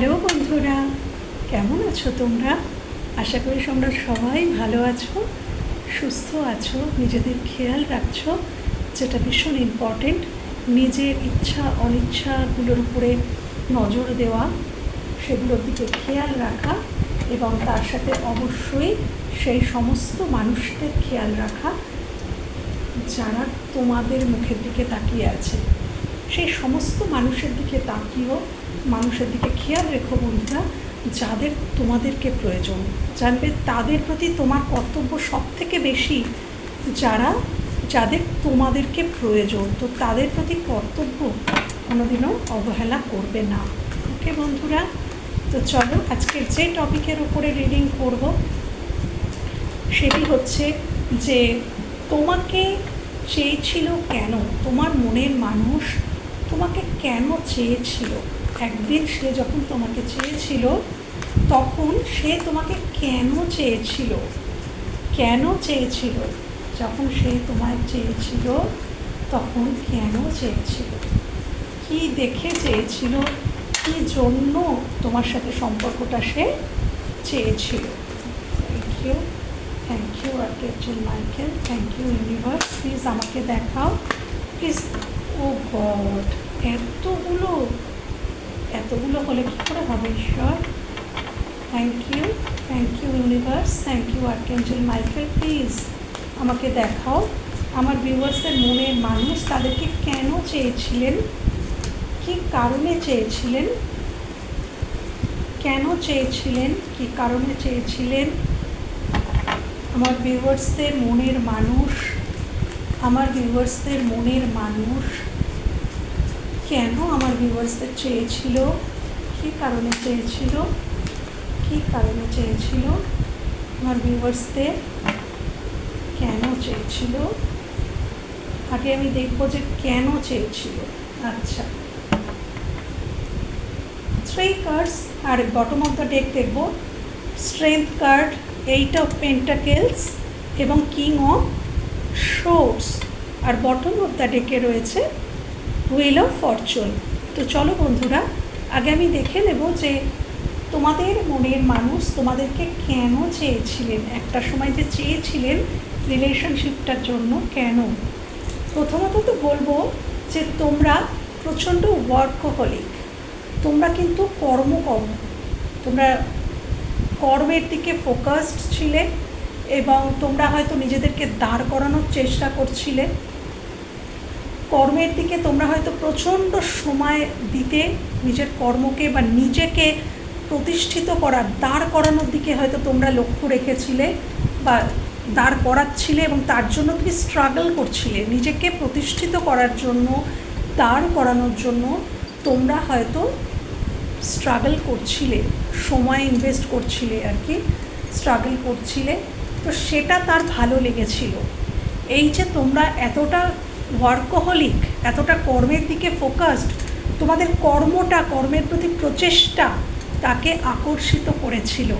Hello বন্ধুরা, কেমন আছো তোমরা? আশা করি তোমরা সবাই ভালো আছো, সুস্থ আছো, নিজেদের খেয়াল রাখছো, যেটা ভীষণ ইম্পর্টেন্ট নিজের ইচ্ছা, অনিচ্ছাগুলোর উপরে নজর দেওয়া, সেগুলোর দিকে খেয়াল রাখা এবং তার সাথে অবশ্যই সেই সমস্ত মানুষদের খেয়াল রাখা যারা তোমাদের মুখের দিকে তাকিয়ে আছে। সেই সমস্ত মানুষের দিকে তাকিয়েও মানুষের দিকে খেয়াল রেখো বন্ধুরা, যাদের তোমাদেরকে প্রয়োজন। জানবে তাদের প্রতি তোমার কর্তব্য সব থেকে বেশি যারা, যাদের তোমাদেরকে প্রয়োজন। তো তাদের প্রতি কর্তব্য কোনোদিনও অবহেলা করবে না। ওকে বন্ধুরা, তো চলো আজকের যে টপিকের উপরে রিডিং করব, সেটি হচ্ছে যে তোমাকে চেয়েছিল কেন? তোমার মনের মানুষ তোমাকে কেন চেয়েছিল? একদিন সে যখন তোমাকে চেয়েছিল, তখন সে তোমাকে কেন চেয়েছিল? কেন চেয়েছিল? যখন সে তোমায় চেয়েছিল, তখন কেন চেয়েছিল? কি দেখে চেয়েছিল? কি জন্য তোমার সাথে সম্পর্কটা সে চেয়েছিল? Thank you thank you archangel Michael thank you universe please আমাকে দেখাও। প্লিজ ও গড এতগুলো এতগুলো হলে কী করে হবে, ঈশ্বর? Thank you thank you universe thank you archangel Michael please আমাকে দেখাও। আমার ভিউয়ার্সের মনের মানুষ তাদেরকে কেন চেয়েছিলেন? কি কারণে চেয়েছিলেন? কেন চেয়েছিলেন? কি কারণে চেয়েছিলেন? আমার ভিউয়ার্সদের মনের মানুষ, আমার ভিউয়ার্সদের মনের মানুষ কেন আমার ভিউয়ার্সদের চেয়েছিল? কী কারণে চেয়েছিল? কী কারণে চেয়েছিল? আমার ভিউয়ার্সদের কেন চেয়েছিল? আগে আমি দেখব যে কেন চেয়েছিল। আচ্ছা। থ্রি কার্ডস আর বটম অফ দ্য ডেক দেখব। Strength card eight of pentacles এবং কিং অফ শোর্স আর বটম অফ দ্য ডেকে রয়েছে হুইল অফ ফরচুন তো চলো বন্ধুরা, আগে আমি দেখে নেব যে তোমাদের মনের মানুষ তোমাদেরকে কেন চেয়েছিলেন? একটা সময় যে চেয়েছিলেন রিলেশনশিপটার জন্য কেন? প্রথমত তো বলব যে তোমরা প্রচণ্ড ওয়ার্কহলিক তোমরা কিন্তু কর্ম কর্ম তোমরা কর্মের দিকে ফোকাসড ছিলে এবং তোমরা হয়তো নিজেদেরকে দাঁড় করানোর চেষ্টা করছিলে। কর্মের দিকে তোমরা হয়তো প্রচণ্ড সময় দিতে, নিজের কর্মকে বা নিজেকে প্রতিষ্ঠিত করার দাঁড় করানোর দিকে হয়তো তোমরা লক্ষ্য রেখেছিলে বা দাঁড় করাচ্ছিলে এবং তার জন্য তুমি স্ট্রাগল করছিলে। নিজেকে প্রতিষ্ঠিত করার জন্য, দাঁড় করানোর জন্য তোমরা হয়তো স্ট্রাগল করছিলে, সময় ইনভেস্ট করছিলে আর কি স্ট্রাগল করছিলে। তো সেটা তার ভালো লেগেছিল। এই যে তোমরা এতটা ওয়ার্কহলিক এতটা কর্মের দিকে ফোকাসড তোমাদের কর্মটা, কর্মের প্রতি প্রচেষ্টা তাকে আকর্ষিত করেছিল।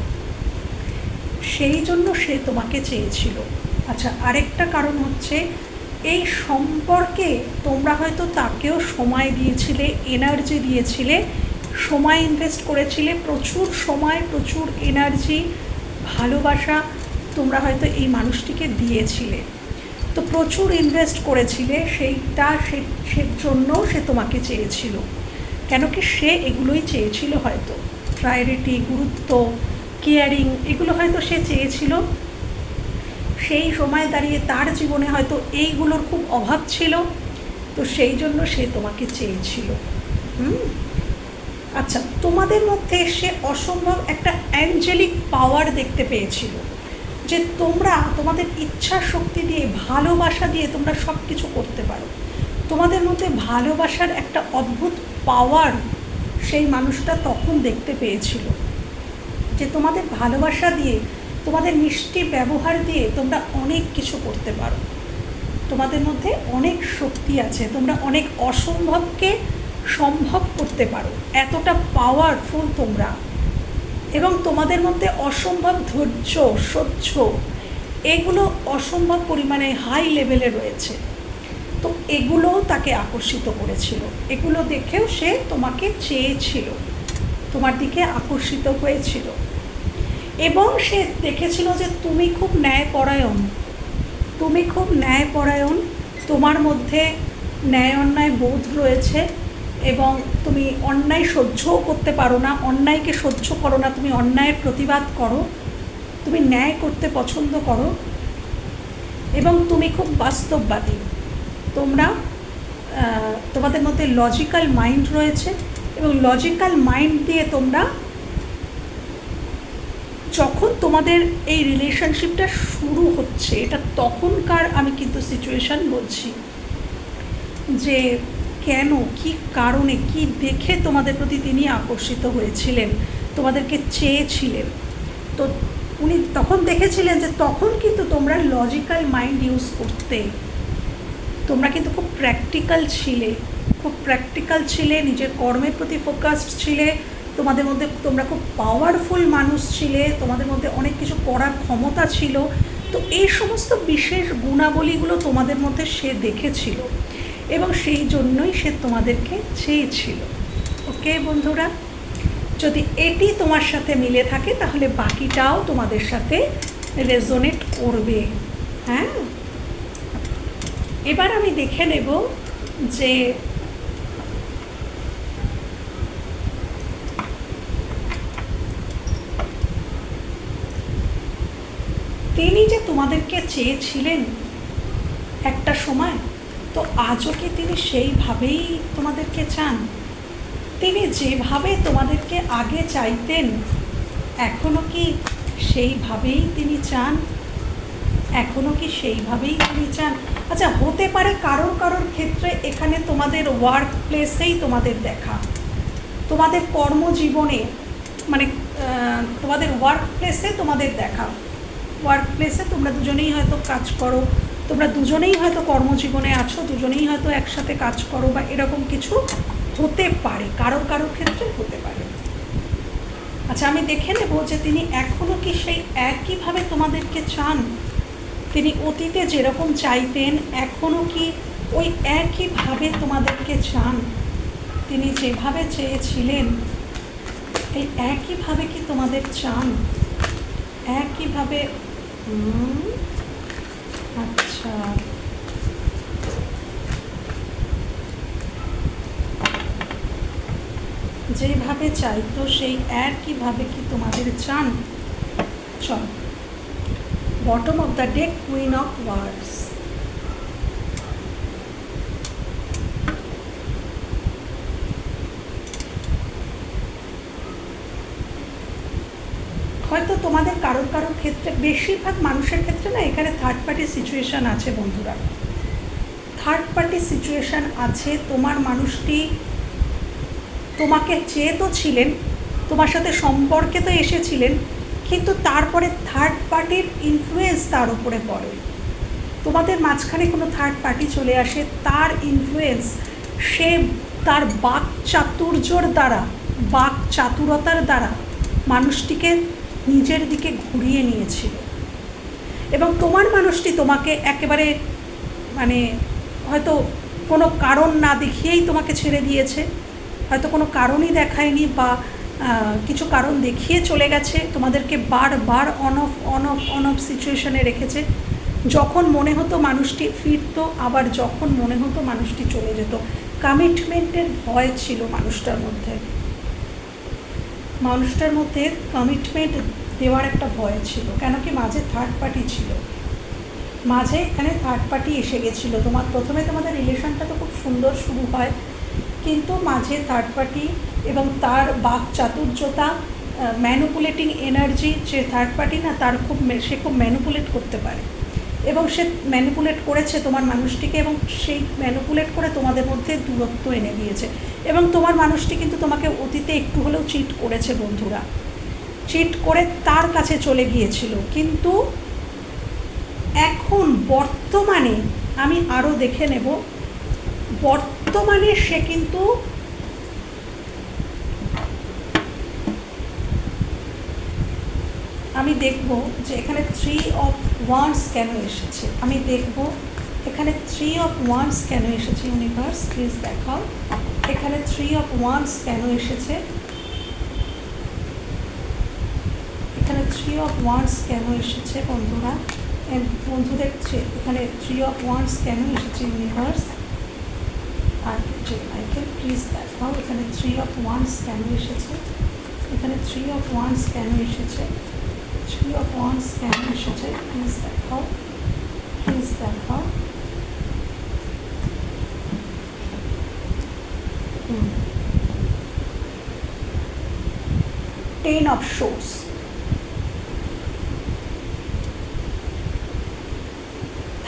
সেই জন্য সে তোমাকে চেয়েছিল। আচ্ছা আরেকটা কারণ হচ্ছে, এই সম্পর্কে তোমরা হয়তো তাকেও সময় দিয়েছিলে এনার্জি দিয়েছিলে, সময় ইনভেস্ট করেছিলে, প্রচুর সময়, প্রচুর এনার্জি ভালোবাসা তোমরা হয়তো এই মানুষটিকে দিয়েছিলে। তো প্রচুর ইনভেস্ট করেছিলে, সেইটা সে সে জন্য সে তোমাকে চেয়েছিল। কেন কি সে এগুলোই চেয়েছিল হয়তো। প্রায়োরিটি গুরুত্ব কেয়ারিং এগুলো হয়তো সে চেয়েছিল। সেই সময় দাঁড়িয়ে তার জীবনে হয়তো এইগুলোর খুব অভাব ছিল, তো সেই জন্য সে তোমাকে চেয়েছিল। হুম? আচ্ছা তোমাদের মধ্যে সে অসম্ভব একটা অ্যাঞ্জেলিক পাওয়ার দেখতে পেয়েছিল। যে তোমরা তোমাদের ইচ্ছা শক্তি দিয়ে, ভালোবাসা দিয়ে তোমরা সব কিছু করতে পারো। তোমাদের মধ্যে ভালোবাসার একটা অদ্ভুত পাওয়ার সেই মানুষটা তখন দেখতে পেয়েছিল। যে তোমাদের ভালোবাসা দিয়ে, তোমাদের মিষ্টি ব্যবহার দিয়ে তোমরা অনেক কিছু করতে পারো। তোমাদের মধ্যে অনেক শক্তি আছে, তোমরা অনেক অসম্ভবকে সম্ভব করতে পারো। এতটা পাওয়ারফুল তোমরা। এবং তোমাদের মধ্যে অসম্ভব ধৈর্য সহ্য এগুলো অসম্ভব পরিমাণে হাই লেভেলে রয়েছে। তো এগুলোও তাকে আকর্ষিত করেছিল। এগুলো দেখেও সে তোমাকে চেয়েছিল, তোমার দিকে আকর্ষিত হয়েছিল। এবং সে দেখেছিল যে তুমি খুব ন্যায়পরায়ণ, তুমি খুব ন্যায়পরায়ণ, তোমার মধ্যে ন্যায় অন্যায় বোধ রয়েছে। এবং তুমি অন্যায় সহ্যও করতে পারো না, অন্যায়কে সহ্য করো না, তুমি অন্যায়ের প্রতিবাদ করো, তুমি ন্যায় করতে পছন্দ করো এবং তুমি খুব বাস্তববাদী। তোমরা তোমাদের মধ্যে লজিক্যাল মাইন্ড রয়েছে এবং লজিক্যাল মাইন্ড দিয়ে তোমরা যখন তোমাদের এই রিলেশনশিপটা শুরু হচ্ছে, এটা তখনকার আমি কিন্তু সিচুয়েশান বলছি যে কেন, কি কারণে, কি দেখে তোমাদের প্রতি তিনি আকর্ষিত হয়েছিলেন, তোমাদেরকে চেয়েছিলেন? তো উনি তখন দেখেছিলেন যে তখন কিন্তু তোমরা লজিক্যাল মাইন্ড ইউজ করতে। তোমরা কিন্তু খুব প্র্যাকটিক্যাল ছিলে, খুব প্র্যাকটিক্যাল ছিলে, নিজের কর্মের প্রতি ফোকাসড ছিলে, তোমাদের মধ্যে তোমরা খুব পাওয়ারফুল মানুষ ছিলে, তোমাদের মধ্যে অনেক কিছু করার ক্ষমতা ছিল। তো এই সমস্ত বিশেষ গুণাবলীগুলো তোমাদের মধ্যে সে দেখেছিল। এবং সেই জন্যই সে তোমাদেরকে চেয়েছিল। ওকে, বন্ধুরা? যদি এটি তোমার সাথে মিলে থাকে, তাহলে বাকিটাও তোমাদের সাথে রেজোনেট করবে। হ্যাঁ? এবার আমি দেখে নেব যে তিনি যে তোমাদেরকে চেয়েছিলেন একটা সময় তো আজও কি তিনি সেইভাবেই তোমাদেরকে চান? তিনি যেভাবে তোমাদেরকে আগে চাইতেন এখনও কি সেইভাবেই তিনি চান? এখনও কি সেইভাবেই তিনি চান? আচ্ছা হতে পারে কারোর কারোর ক্ষেত্রে এখানে তোমাদের ওয়ার্ক প্লেসেই তোমাদের দেখা। তোমাদের কর্মজীবনে মানে তোমাদের ওয়ার্ক প্লেসে তোমাদের দেখা। ওয়ার্ক প্লেসে তোমরা দুজনেই হয়তো কাজ করো তোমরা দুজনেই হয়তো কর্মজীবনে আছো, দুজনেই হয়তো একসাথে কাজ করো বা এরকম কিছু হতে পারে কারোর কারোর ক্ষেত্রে হতে পারে। আচ্ছা আমি দেখে নেব যে তিনি এখনও কি সেই একইভাবে তোমাদেরকে চান? তিনি অতীতে যেরকম চাইতেন এখনও কি ওই একইভাবে তোমাদেরকে চান? তিনি যেভাবে চেয়েছিলেন, এই একইভাবে কি তোমাদের চান? একইভাবে আচ্ছা। যেভাবে চাইতো, সেই একইভাবে কি তোমাদের চান চল। Bottom of the deck queen of swords হয়তো তোমাদের কারোর কারোর ক্ষেত্রে, বেশিরভাগ মানুষের ক্ষেত্রে না এখানে থার্ড পার্টি সিচুয়েশান আছে বন্ধুরা। থার্ড পার্টি সিচুয়েশান আছে, তোমার মানুষটি তোমাকে চেয়ে তো ছিলেন, তোমার সাথে সম্পর্কে তো এসেছিলেন, কিন্তু তারপরে থার্ড পার্টির ইনফ্লুয়েন্স তার উপরে পড়ে। তোমাদের মাঝখানে কোনো থার্ড পার্টি চলে আসে, তার ইনফ্লুয়েন্স সে তার বাক চাতুর্যর দ্বারা, বাক চাতুরতার দ্বারা মানুষটিকে নিজের দিকে ঘুরিয়ে নিয়েছিল। এবং তোমার মানুষটি তোমাকে একেবারে মানে হয়তো কোনো কারণ না দেখিয়েই তোমাকে ছেড়ে দিয়েছে, হয়তো কোনো কারণই দেখায়নি বা কিছু কারণ দেখিয়ে চলে গেছে, তোমাদেরকে বারবার on off on off on off সিচুয়েশনে রেখেছে। যখন মনে হতো মানুষটি ফিরতো, আবার যখন মনে হতো মানুষটি চলে যেত। কমিটমেন্টের ভয় ছিল মানুষটার মধ্যে। মানুষটার মধ্যে কমিটমেন্ট দেওয়ার একটা ভয় ছিল। কেন কি মাঝে থার্ড পার্টি ছিল। মাঝে এখানে থার্ড পার্টি এসে গেছিল। তোমার প্রথমে তোমাদের রিলেশনটা তো খুব সুন্দর শুরু হয়, কিন্তু মাঝে থার্ড পার্টি এবং তার বাক চাতুর্যতা ম্যানুপুলেটিং এনার্জি যে থার্ড পার্টি না, তার খুব সে খুব ম্যানুপুলেট করতে পারে। এবং সে ম্যানুপুলেট করেছে তোমার মানুষটিকে এবং সেই ম্যানুপুলেট করে তোমাদের মধ্যে দূরত্ব এনে দিয়েছে। এবং তোমার মানুষটি কিন্তু তোমাকে অতীতে একটু হলেও চিট করেছে বন্ধুরা। চিট করে তার কাছে চলে গিয়েছিল। কিন্তু এখন বর্তমানে আমি আরও দেখে নেব। বর্তমানে সে কিন্তু আমি দেখব যে এখানে থ্রি অফ ওয়ান্স কেন এসেছে। আমি দেখব এখানে থ্রি অফ ওয়ান্স কেন এসেছে ইউনিভার্স প্লিজ দেখাও। এখানে থ্রি অফ ওয়ান্স কেন এসেছে? এখানে থ্রি অফ ওয়ান্স কেন এসেছে বন্ধুরা? এ, বন্ধু দেখছে এখানে থ্রি অফ ওয়ান্স কেন এসেছে ইউনিভার্স আর যে মাইকেল প্লিজ দেখাও। এখানে থ্রি অফ ওয়ান্স কেন এসেছে? এখানে থ্রি অফ ওয়ান্স কেন এসেছে? থ্রি অফ ওয়ান্স কেন এসেছে প্লিজ দেখাও প্লিজ দেখাও টেন অফ শোর্স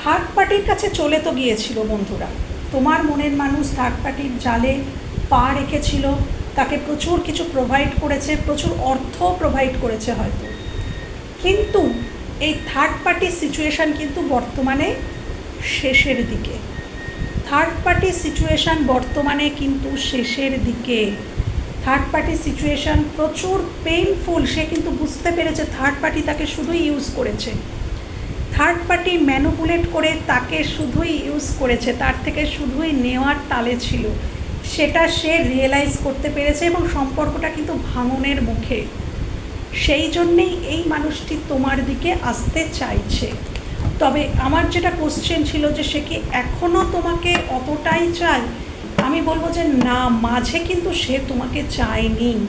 থার্ড পার্টির কাছে চলে তো গিয়েছিল বন্ধুরা। তোমার মনের মানুষ থার্ড পার্টির জালে পা রেখেছিল। তাকে প্রচুর কিছু প্রোভাইড করেছে, প্রচুর অর্থ প্রোভাইড করেছে হয়তো। কিন্তু এই থার্ড পার্টির সিচুয়েশান কিন্তু বর্তমানে শেষের দিকে। থার্ড পার্টি সিচুয়েশান বর্তমানে কিন্তু শেষের দিকে। থার্ড পার্টি সিচুয়েশান প্রচুর পেইনফুল সে কিন্তু বুঝতে পেরেছে থার্ড পার্টি তাকে শুধুই ইউজ করেছে। থার্ড পার্টি ম্যানুপুলেট করে তাকে শুধুই ইউজ করেছে, তার থেকে শুধুই নেওয়ার তালে ছিল। সেটা সে রিয়েলাইজ করতে পেরেছে এবং সম্পর্কটা কিন্তু ভাঙনের মুখে। সেই জন্যেই এই মানুষটি তোমার দিকে আসতে চাইছে। তবে আমার যেটা কোশ্চেন ছিল যে সে কি এখনও তোমাকে অতটাই চায়? আমি বলব যে না, মাঝে কিন্তু সে তোমাকে চায়নি।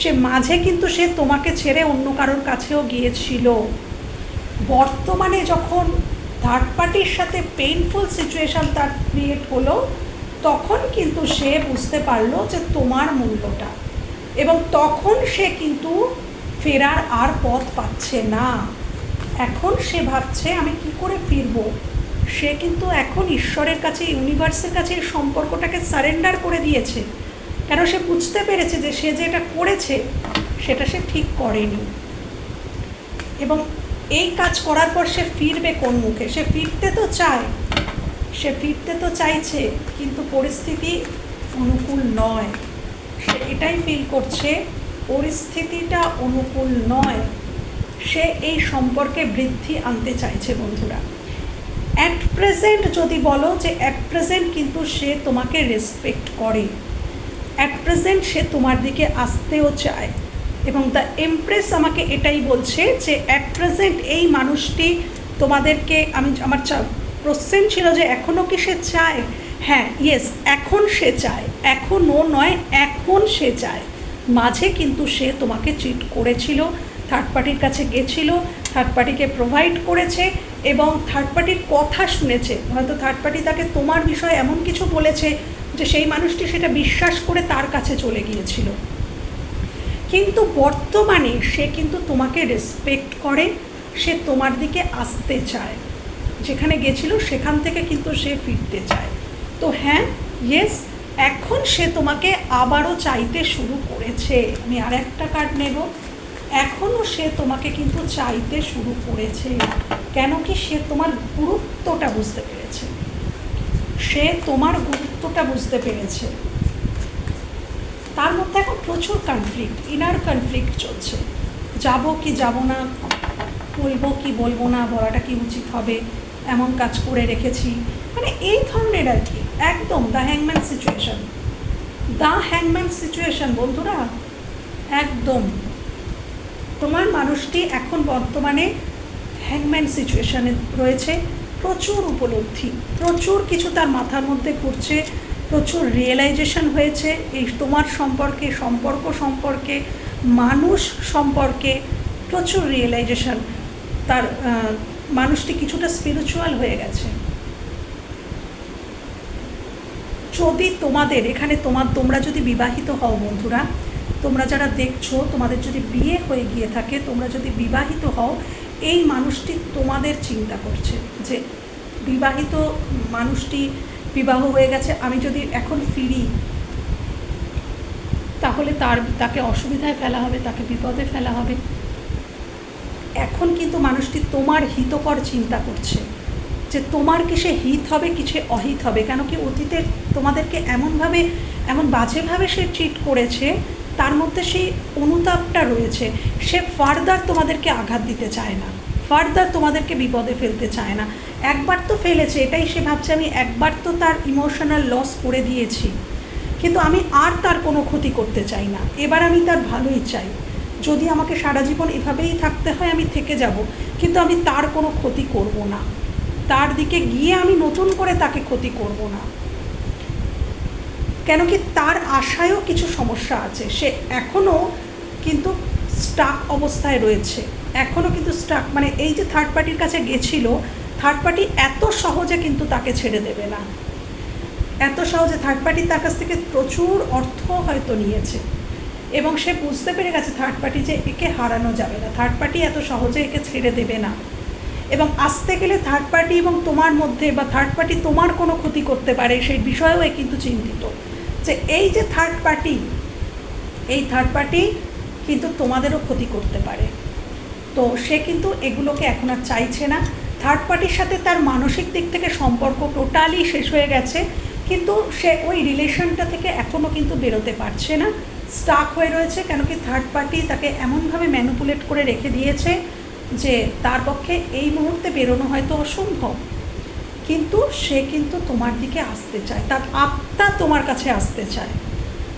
সে মাঝে কিন্তু সে তোমাকে ছেড়ে অন্য কারোর কাছেও গিয়েছিল। বর্তমানে যখন থার্ড পার্টির সাথে পেইনফুল সিচুয়েশান তার ক্রিয়েট হলো, তখন কিন্তু সে বুঝতে পারল যে তোমার মূল্যটা। এবং তখন সে কিন্তু ফেরার আর পথ পাচ্ছে না। এখন সে ভাবছে, আমি কি করে ফিরবো? সে কিন্তু এখন ঈশ্বরের কাছে, ইউনিভার্সের কাছে এই সম্পর্কটাকে সারেন্ডার করে দিয়েছে। কেন সে বুঝতে পেরেছে যে সে যেটা করেছে, সেটা সে ঠিক করেনি। এবং এই কাজ করার পর সে ফিরবে কোন মুখে? সে ফিরতে তো চায়। সে ফিরতে তো চাইছে, কিন্তু পরিস্থিতি অনুকূল নয়। সে এটাই ফিল করছে পরিস্থিতিটা অনুকূল নয়, সে এই সম্পর্কে বৃদ্ধি আনতে চাইছে বন্ধুরা। অ্যাট প্রেজেন্ট যদি বলো যে অ্যাট প্রেজেন্ট কিন্তু সে তোমাকে রেসপেক্ট করে। অ্যাট প্রেজেন্ট সে তোমার দিকে আসতেও চায়। এবং দ্য এমপ্রেস আমাকে এটাই বলছে যে অ্যাট প্রেজেন্ট এই মানুষটি তোমাদেরকে, আমি আমার প্রশ্ন ছিল যে এখনও কি সে চায়? হ্যাঁ ইয়েস এখন সে চায়। এখনও নয়, এখন সে চায়। মাঝে কিন্তু সে তোমাকে চিট করেছিল থার্ড পার্টির কাছে গেছিল থার্ড পার্টিকে প্রোভাইড করেছে এবং থার্ড পার্টির কথা শুনেছে। হয়তো থার্ড পার্টি তাকে তোমার বিষয়ে এমন কিছু বলেছে যে সেই মানুষটি সেটা বিশ্বাস করে তার কাছে চলে গিয়েছিল। কিন্তু বর্তমানে সে কিন্তু তোমাকে রেসপেক্ট করে, সে তোমার দিকে আসতে চায়। যেখানে গেছিল সেখান থেকে কিন্তু সে ফিরতে চায়। তো হ্যাঁ ইয়েস এখন সে তোমাকে আবারও চাইতে শুরু করেছে। আমি আর একটা কার্ড নেব। এখনও সে তোমাকে কিন্তু চাইতে শুরু করেছে। কেন কি সে তোমার গুরুত্বটা বুঝতে পেরেছে। সে তোমার গুরুত্বটা বুঝতে পেরেছে। তার মধ্যে এখন প্রচুর কনফ্লিক্ট ইনার কনফ্লিক্ট চলছে। যাব কি যাব না, বলব কি বলব না, বলাটা কি উচিত হবে, এমন কাজ করে রেখেছি। মানে এই ধরনের আর কি। একদম দ্য হ্যাংম্যান সিচুয়েশন দ্য হ্যাংম্যান সিচুয়েশন বন্ধুরা, একদম। তোমার মানুষটি এখন বর্তমানে হ্যাংম্যান সিচুয়েশনে রয়েছে। প্রচুর উপলব্ধি, প্রচুর কিছু তার মাথার মধ্যে ঘুরছে, প্রচুর রিয়েলাইজেশন হয়েছে। এই তোমার সম্পর্কে, সম্পর্ক সম্পর্কে, মানুষ সম্পর্কে প্রচুর রিয়েলাইজেশন তার মানুষটি কিছুটা স্পিরিচুয়াল হয়ে গেছে। যদি তোমাদের, এখানে তোমার, তোমরা যদি বিবাহিত হও বন্ধুরা, তোমরা যারা দেখছ, তোমাদের যদি বিয়ে হয়ে গিয়ে থাকে, তোমরা যদি বিবাহিত হও, এই মানুষটি তোমাদের চিন্তা করছে যে বিবাহিত মানুষটি বিবাহ হয়ে গেছে, আমি যদি এখন ফিরি, তাহলে তার, তাকে অসুবিধায় ফেলা হবে, তাকে বিপদে ফেলা হবে। এখন কিন্তু মানুষটি তোমার হিতকর চিন্তা করছে। যে তোমার কিসে হিত হবে কিসে অহিত হবে? কেন কি অতীতে তোমাদেরকে এমনভাবে, এমন বাজেভাবে সে ট্রিট করেছে, তার মধ্যে সেই অনুতাপটা রয়েছে। সে ফার্দার তোমাদেরকে আঘাত দিতে চায় না। ফার্দার তোমাদেরকে বিপদে ফেলতে চায় না। একবার তো ফেলেছে, এটাই সে ভাবছে, আমি একবার তো তার ইমোশনাল লস করে দিয়েছি। কিন্তু আমি আর তার কোনো ক্ষতি করতে চাই না। এবার আমি তার ভালোই চাই। যদি আমাকে সারা জীবন এভাবেই থাকতে হয়, আমি থেকে যাব। কিন্তু আমি তার কোনো ক্ষতি করব না। তার দিকে গিয়ে আমি নতুন করে তাকে ক্ষতি করব না। কেন কি তার আশায়ও কিছু সমস্যা আছে। সে এখনও কিন্তু স্টাক অবস্থায় রয়েছে। এখনও কিন্তু স্টাক মানে এই যে থার্ড পার্টির কাছে গেছিল থার্ড পার্টি এত সহজে কিন্তু তাকে ছেড়ে দেবে না। এত সহজে থার্ড পার্টি তার কাছ থেকে প্রচুর অর্থ হয়তো নিয়েছে। এবং সে বুঝতে পেরে গেছে থার্ড পার্টি যে একে হারানো যাবে না। থার্ড পার্টি এত সহজে একে ছেড়ে দেবে না। এবং আসতে গেলে থার্ড পার্টি এবং তোমার মধ্যে বা থার্ড পার্টি তোমার কোনো ক্ষতি করতে পারে সেই বিষয়েও এ কিন্তু চিন্তিত। যে এই যে থার্ড পার্টি এই থার্ড পার্টি কিন্তু তোমাদেরও ক্ষতি করতে পারে। তো সে কিন্তু এগুলোকে এখন আর চাইছে না। থার্ড পার্টির সাথে তার মানসিক দিক থেকে সম্পর্ক টোটালি শেষ হয়ে গেছে। কিন্তু সে ওই রিলেশনটা থেকে এখনও কিন্তু বেরোতে পারছে না। স্টাক হয়ে রয়েছে কেন কি থার্ড পার্টি তাকে এমনভাবে ম্যানুপুলেট করে রেখে দিয়েছে যে তার পক্ষে এই মুহূর্তে বেরোনো হয়তো অসম্ভব। কিন্তু সে কিন্তু তোমার দিকে আসতে চায়। তার আত্মা তোমার কাছে আসতে চায়।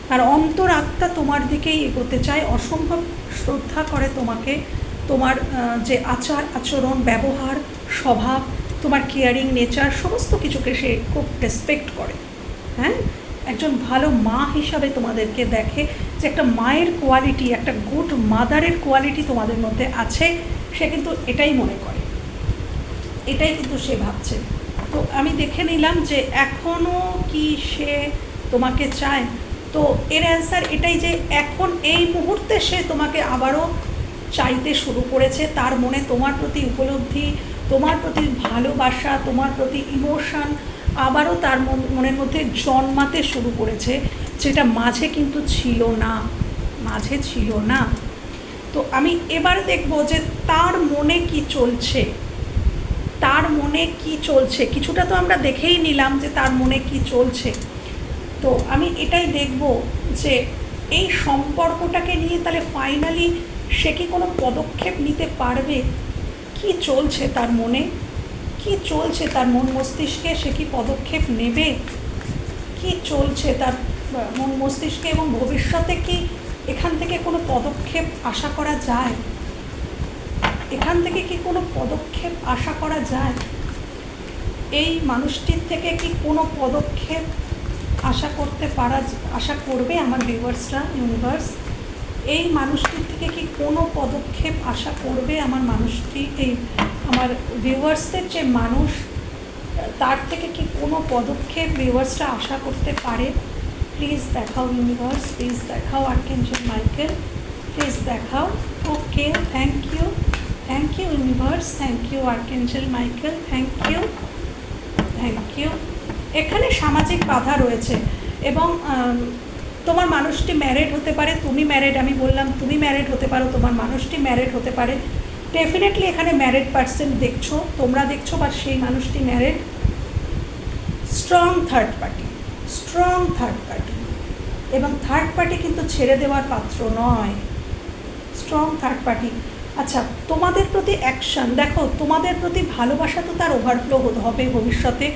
তার অন্তর আত্মা তোমার দিকেই এগোতে চায়। অসম্ভব শ্রদ্ধা করে তোমাকে। তোমার যে আচার, আচরণ, ব্যবহার, স্বভাব, তোমার কেয়ারিং নেচার সমস্ত কিছুকে সে খুব রেসপেক্ট করে। হ্যাঁ? একজন ভালো মা হিসাবে তোমাদেরকে দেখে যে একটা মায়ের কোয়ালিটি একটা গুড মাদারের কোয়ালিটি তোমাদের মধ্যে আছে। সে কিন্তু এটাই মনে করে। এটাই কিন্তু সে ভাবছে। তো আমি দেখে নিলাম যে এখনও কি সে তোমাকে চায়? তো এর অ্যান্সার এটাই যে এখন এই মুহূর্তে সে তোমাকে আবারও চাইতে শুরু করেছে। তার মনে তোমার প্রতি উপলব্ধি, তোমার প্রতি ভালোবাসা, তোমার প্রতি ইমোশান আবারও তার মন- মনের মধ্যে জন্মাতে শুরু করেছে, যেটা মাঝে কিন্তু ছিল না। মাঝে ছিল না। তো আমি এবার দেখব যে তার মনে কি চলছে। তার মনে কি চলছে? কিছুটা তো আমরা দেখেই নিলাম যে তার মনে কি চলছে। তো আমি এটাই দেখব যে এই সম্পর্কটাকে নিয়ে তাহলে ফাইনালি সে কি কোনো পদক্ষেপ নিতে পারবে? কি চলছে তার মনে? কি চলছে তার মন মস্তিষ্কে? সে কি পদক্ষেপ নেবে? কি চলছে তার মন মস্তিষ্কে এবং ভবিষ্যতে কি এখান থেকে কোনো পদক্ষেপ আশা করা যায়? এখান থেকে কি কোনো পদক্ষেপ আশা করা যায়? এই মানুষটির থেকে কি কোনো পদক্ষেপ আশা করতে পারা আশা করবে আমার ভিউয়ার্সরা ইউনিভার্স এই মানুষটির থেকে কি কোনো পদক্ষেপ আশা করবে আমার মানুষটি, এই আমার ভিউয়ার্সদের যে মানুষ, তার থেকে কি কোনো পদক্ষেপ ভিউয়ার্সরা আশা করতে পারে? প্লিজ দেখাও ইউনিভার্স প্লিজ দেখাও আর্কেঞ্জেল মাইকেল প্লিজ দেখাও। Okay thank you thank you universe thank you archangel Michael thank you thank you এখানে সামাজিক বাধা রয়েছে এবং তোমার মানুষটি ম্যারেড হতে পারে, তুমি ম্যারেড আমি বললাম তুমি ম্যারেড হতে পারো, তোমার মানুষটি ম্যারেড হতে পারে। ডেফিনেটলি এখানে ম্যারেড পার্সন দেখছ, তোমরা দেখছ বা সেই মানুষটি married strong third party strong third party এবং থার্ড পার্টি কিন্তু ছেড়ে দেওয়ার পাত্র নয়। স্ট্রং থার্ড পার্টি আচ্ছা তোমাদের প্রতি অ্যাকশন দেখো, তোমাদের প্রতি ভালোবাসা তো তার ওভারফ্লো হবে ভবিষ্যতে।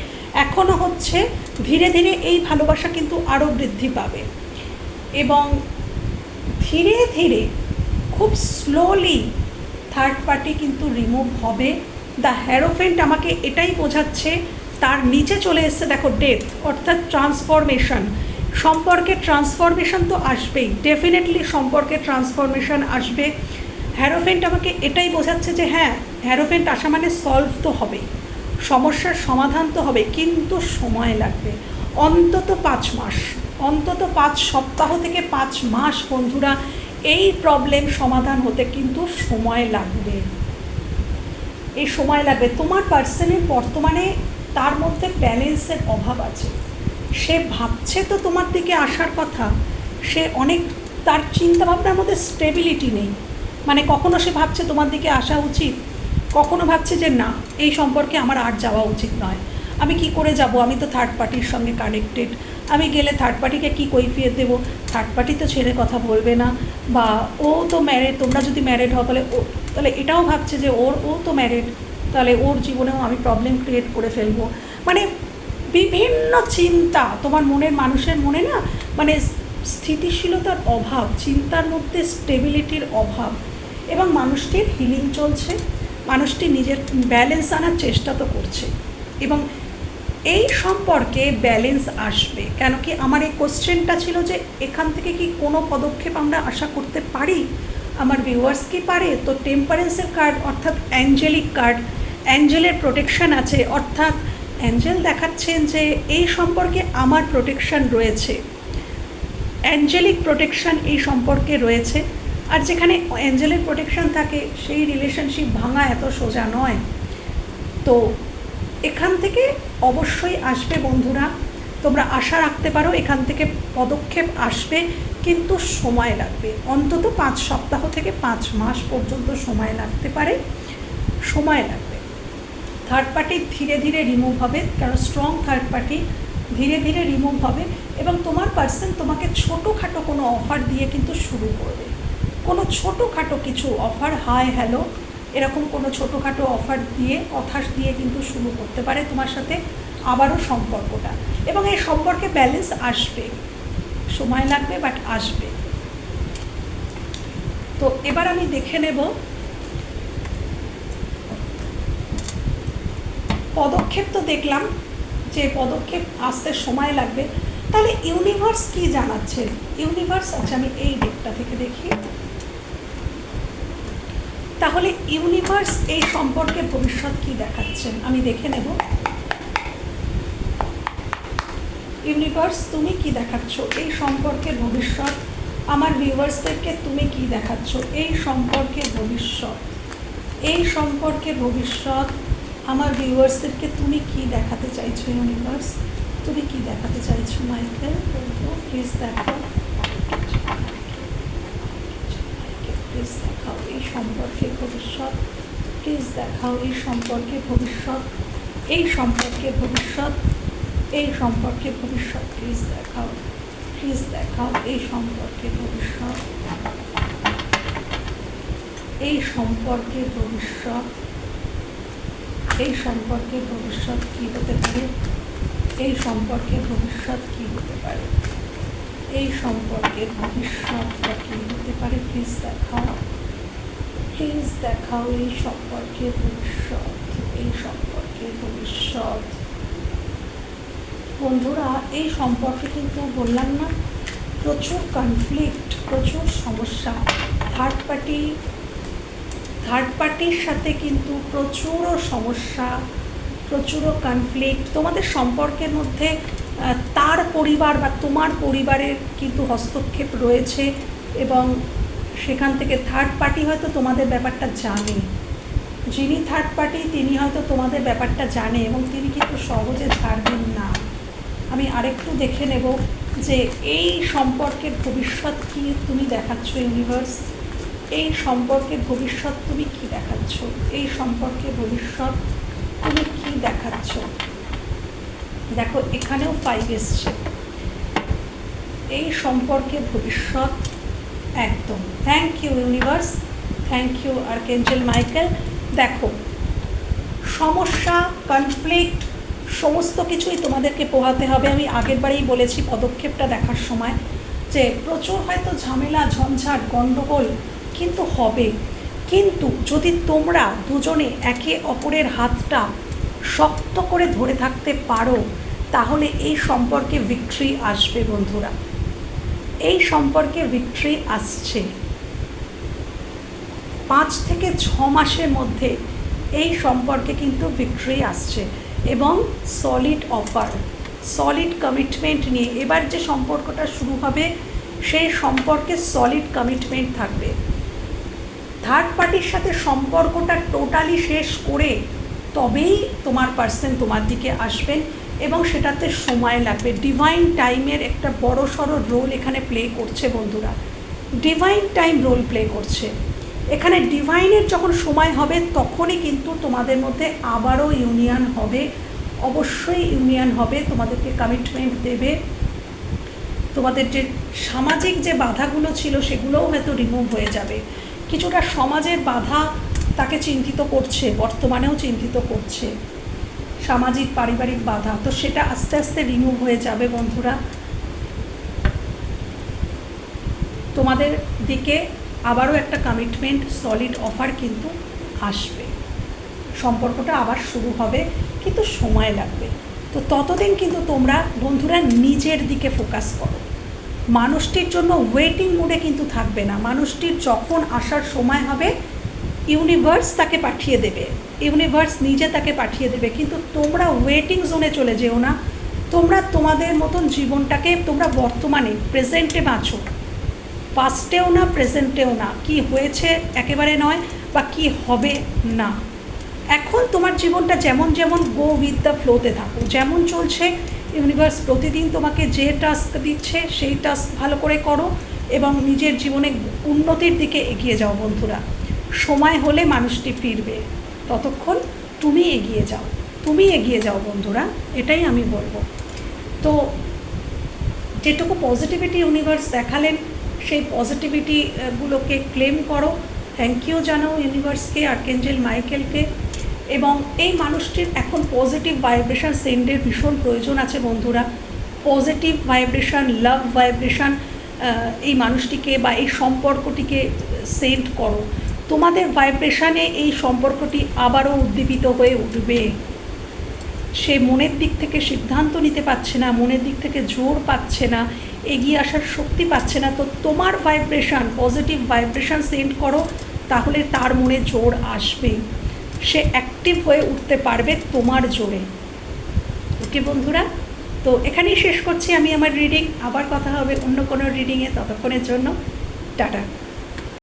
এখনও হচ্ছে, ধীরে ধীরে এই ভালোবাসা কিন্তু আরও বৃদ্ধি পাবে। এবং ধীরে ধীরে, খুব স্লোলি থার্ড পার্টি কিন্তু রিমুভ হবে। দ্য হ্যারোফেন্ট আমাকে এটাই বোঝাচ্ছে তার নিচে চলে এসছে, দেখো ডেথ অর্থাৎ ট্রান্সফরমেশন সম্পর্কে ট্রান্সফরমেশন তো আসবেই ডেফিনেটলি সম্পর্কে ট্রান্সফরমেশন আসবে। হ্যারোফেন্ট আমাকে এটাই বোঝাচ্ছে যে হ্যাঁ হ্যারোফেন্ট আসা মানে সলভ তো হবেই সমস্যার সমাধান তো হবে, কিন্তু সময় লাগবে। অন্তত পাঁচ মাস, অন্তত পাঁচ সপ্তাহ থেকে পাঁচ মাস বন্ধুরা, এই প্রবলেম সমাধান হতে কিন্তু সময় লাগবে। এই সময় লাগবে। তোমার পার্সনের বর্তমানে তার মধ্যে ব্যালেন্সের অভাব আছে। সে ভাবছে তো তোমার দিকে আসার কথা। সে অনেক, তার চিন্তাভাবনার মধ্যে স্টেবিলিটি নেই। মানে কখনো সে ভাবছে তোমার দিকে আসা উচিত, কখনো ভাবছে যে না, এই সম্পর্কে আমার আর যাওয়া উচিত নয়। আমি কি করে যাব? আমি তো থার্ড পার্টির সঙ্গে কানেক্টেড আমি গেলে থার্ড পার্টিকে কী কৈফিয়ত দেবো? থার্ড পার্টি তো ছেড়ে কথা বলবে না। বা ও তো ম্যারেড তোমরা যদি ম্যারেড হও, তাহলে ও, তাহলে এটাও ভাবছে যে ওর, ও তো ম্যারেড তাহলে ওর জীবনেও আমি প্রবলেম ক্রিয়েট করে ফেলব। মানে বিভিন্ন চিন্তা, তোমার মনের মানুষের মনে না মানে স্থিতিশীলতার অভাব, চিন্তার মধ্যে স্টেবিলিটির অভাব। এবং মানুষটির হিলিং চলছে, মানুষটি নিজের ব্যালেন্স আনার চেষ্টা তো করছে। এবং এই সম্পর্কে ব্যালেন্স আসবে কেন কি আমার এই কোশ্চেনটা ছিল যে এখান থেকে কি কোনো পদক্ষেপ আমরা আশা করতে পারি? আমার ভিউয়ার্স কি পারে? তো টেম্পারেন্সের কার্ড অর্থাৎ অ্যাঞ্জেলিক কার্ড অ্যাঞ্জেলের প্রোটেকশন আছে। অর্থাৎ অ্যাঞ্জেল দেখাচ্ছেন যে এই সম্পর্কে আমার প্রোটেকশন রয়েছে। অ্যাঞ্জেলিক প্রোটেকশন এই সম্পর্কে রয়েছে। আর যেখানে অ্যাঞ্জেলের প্রোটেকশন থাকে, সেই রিলেশনশিপ ভাঙা এত সোজা নয়। তো এখান থেকে অবশ্যই আসবে বন্ধুরা। তোমরা আশা রাখতে পারো এখান থেকে পদক্ষেপ আসবে, কিন্তু সময় লাগবে। অন্তত পাঁচ সপ্তাহ থেকে পাঁচ মাস পর্যন্ত সময় লাগতে পারে। সময় লাগবে। থার্ড পার্টি ধীরে ধীরে রিমুভ হবে, কারণ স্ট্রং থার্ড পার্টি ধীরে ধীরে রিমুভ হবে এবং তোমার পার্সন তোমাকে ছোটোখাটো কোনো অফার দিয়ে কিন্তু শুরু করবে। কোনো ছোটোখাটো কিছু অফার হাই হ্যালো এরকম কোনো ছোটোখাটো অফার দিয়ে কথা দিয়ে কিন্তু শুরু করতে পারে তোমার সাথে আবারও সম্পর্কটা। এবং এই সম্পর্কে ব্যালেন্স আসবে। সময় লাগবে বাট আসবে। তো এবার আমি দেখে নেব পদক্ষেপ তো দেখলাম যে পদক্ষেপ আসতে সময় লাগবে। তাহলে ইউনিভার্স কি জানাচ্ছে? ইউনিভার্স আচ্ছা আমি এই দিকটা থেকে দেখি। তাহলে ইউনিভার্স এই সম্পর্কে ভবিষ্যৎ কি দেখাচ্ছেন আমি দেখে নেব। ইউনিভার্স তুমি কি দেখাচ্ছ? এই সম্পর্কে ভবিষ্যৎ। আমার ভিউয়ার্সদেরকে তুমি কি দেখাচ্ছ? এই সম্পর্কে ভবিষ্যৎ। এই সম্পর্কে ভবিষ্যৎ আমার ভিউয়ার্সদেরকে তুমি কি দেখাতে চাইছো ইউনিভার্স তুমি কি দেখাতে চাইছো মাইকেল? প্লিজ দেখো। প্লিজ দেখাও এই সম্পর্কে ভবিষ্যৎ। প্লিজ দেখাও এই সম্পর্কে ভবিষ্যৎ। এই সম্পর্কে ভবিষ্যৎ। এই সম্পর্কে ভবিষ্যৎ প্লিজ দেখাও। প্লিজ দেখাও এই সম্পর্কে ভবিষ্যৎ। এই সম্পর্কে ভবিষ্যৎ। এই সম্পর্কে ভবিষ্যৎ কী হতে পারে? এই সম্পর্কে ভবিষ্যৎ কী হতে পারে? এই সম্পর্কে ভবিষ্যৎটা কী হতে পারে? প্লিজ দেখাও। প্লিজ দেখাও এই সম্পর্কে ভবিষ্যৎ। এই সম্পর্কে ভবিষ্যৎ। বন্ধুরা, এই সম্পর্কে কিন্তু বললাম না, প্রচুর কনফ্লিক্ট প্রচুর সমস্যা। থার্ড পার্টি থার্ড পার্টির সাথে কিন্তু প্রচুরও সমস্যা প্রচুরও কনফ্লিক্ট তোমাদের সম্পর্কের মধ্যে তার পরিবার বা তোমার পরিবারের কিন্তু হস্তক্ষেপ রয়েছে এবং সেখান থেকে থার্ড পার্টি হয়তো তোমাদের ব্যাপারটা জানে। যিনি থার্ড পার্টি তিনি হয়তো তোমাদের ব্যাপারটা জানে এবং তিনি কিন্তু সহজে ছাড়বেন না। আমি আরেকটু দেখে নেব যে এই সম্পর্কের ভবিষ্যৎ কি তুমি দেখাচ্ছ ইউনিভার্স এই সম্পর্কে ভবিষ্যৎ তুমি কি দেখাচ্ছ? এই সম্পর্কে ভবিষ্যৎ তুমি কি দেখাচ্ছ? দেখো, এখানেও ফাইভ এসছে। এই সম্পর্কে ভবিষ্যৎ একদম। Thank you universe thank you archangel Michael দেখো, সমস্যা কনফ্লিক্ট সমস্ত কিছুই তোমাদেরকে পোহাতে হবে। আমি আগের বারেই বলেছি পদক্ষেপটা দেখার সময় যে প্রচুর হয়তো ঝামেলা, ঝঞ্ঝাট গণ্ডগোল কিন্তু হবে। কিন্তু যদি তোমরা দুজনে একে অপরের হাতটা শক্ত করে ধরে থাকতে পারো, তাহলে এই সম্পর্কে ভিক্ট্রি আসবে বন্ধুরা। এই সম্পর্কে ভিক্ট্রি আসছে। পাঁচ থেকে ছ মাসের মধ্যে এই সম্পর্কে কিন্তু ভিক্ট্রি আসছে এবং সলিড অফার সলিড কমিটমেন্ট নিয়ে এবার যে সম্পর্কটা শুরু হবে, সেই সম্পর্কে সলিড কমিটমেন্ট থাকবে। থার্ড পার্টির সাথে সম্পর্কটা টোটালি শেষ করে তবেই তোমার পার্সন তোমার দিকে আসবেন এবং সেটাতে সময় লাগবে। ডিভাইন টাইমের একটা বড় সড়ো রোল এখানে প্লে করছে বন্ধুরা। ডিভাইন টাইম রোল প্লে করছে। এখানে ডিভাইনের যখন সময় হবে তখনই কিন্তু তোমাদের মধ্যে আবারও ইউনিয়ন হবে। অবশ্যই ইউনিয়ন হবে, তোমাদেরকে কমিটমেন্ট দেবে। তোমাদের যে সামাজিক যে বাধাগুলো ছিল সেগুলোও হয়তো রিমুভ হয়ে যাবে। কিছুটা সমাজের বাধা তাকে চিন্তিত করছে, বর্তমানেও চিন্তিত করছে। সামাজিক, পারিবারিক বাধা, তো সেটা আস্তে আস্তে রিমুভ হয়ে যাবে বন্ধুরা। তোমাদের দিকে আবারও একটা কমিটমেন্ট সলিড অফার কিন্তু আসবে। সম্পর্কটা আবার শুরু হবে, কিন্তু সময় লাগবে। তো ততদিন কিন্তু তোমরা বন্ধুরা নিজের দিকে ফোকাস করো। মানুষটির জন্য ওয়েটিং মোডে কিন্তু থাকবে না। মানুষটির যখন আসার সময় হবে ইউনিভার্স তাকে পাঠিয়ে দেবে। ইউনিভার্স নিজে তাকে পাঠিয়ে দেবে। কিন্তু তোমরা ওয়েটিং জোনে চলে যেও না। তোমরা তোমাদের মতন জীবনটাকে তোমরা বর্তমানে প্রেজেন্টে বাঁচো। পাস্টেও না প্রেজেন্টেও না। কি হয়েছে একেবারে নয় বা কি হবে না। এখন তোমার জীবনটা যেমন যেমন গো উইথ দ্য ফ্লোতে থাকো, যেমন চলছে ইউনিভার্স প্রতিদিন তোমাকে যে টাস্ক দিচ্ছে, সেই টাস্ক ভালো করে করো এবং নিজের জীবনে উন্নতির দিকে এগিয়ে যাও বন্ধুরা। সময় হলে মানুষটি ফিরবে। ততক্ষণ তুমি এগিয়ে যাও। তুমি এগিয়ে যাও বন্ধুরা, এটাই আমি বলব। তো যেটুকু পজিটিভিটি ইউনিভার্স দেখালেন, সেই পজিটিভিটি গুলোকে ক্লেম করো। থ্যাংক ইউ জানাও ইউনিভার্সকে আর্কেঞ্জেল মাইকেলকে এবং এই মানুষটির এখন পজিটিভ ভাইব্রেশন সেন্ডের ভীষণ প্রয়োজন আছে বন্ধুরা। পজিটিভ ভাইব্রেশন লাভ ভাইব্রেশন এই মানুষটিকে বা এই সম্পর্কটিকে সেন্ড করো। তোমাদের ভাইব্রেশনে এই সম্পর্কটি আবারও উদ্দীপিত হয়ে উঠবে। সে মনের দিক থেকে সিদ্ধান্ত নিতে পারছে না, মনের দিক থেকে জোর পাচ্ছে না, এগিয়ে আসার শক্তি পাচ্ছে না। তো তোমার ভাইব্রেশন পজিটিভ ভাইব্রেশন সেন্ড করো, তাহলে তার মনে জোর আসবে। সে অ্যাক্টিভ হয়ে উঠতে পারবে তোমার জোরে। ওকে বন্ধুরা? তো এখানেই শেষ করছি। আমি আমার রিডিং আবার কথা হবে অন্য কোনো রিডিংয়ে ততক্ষণের জন্য, টাটা।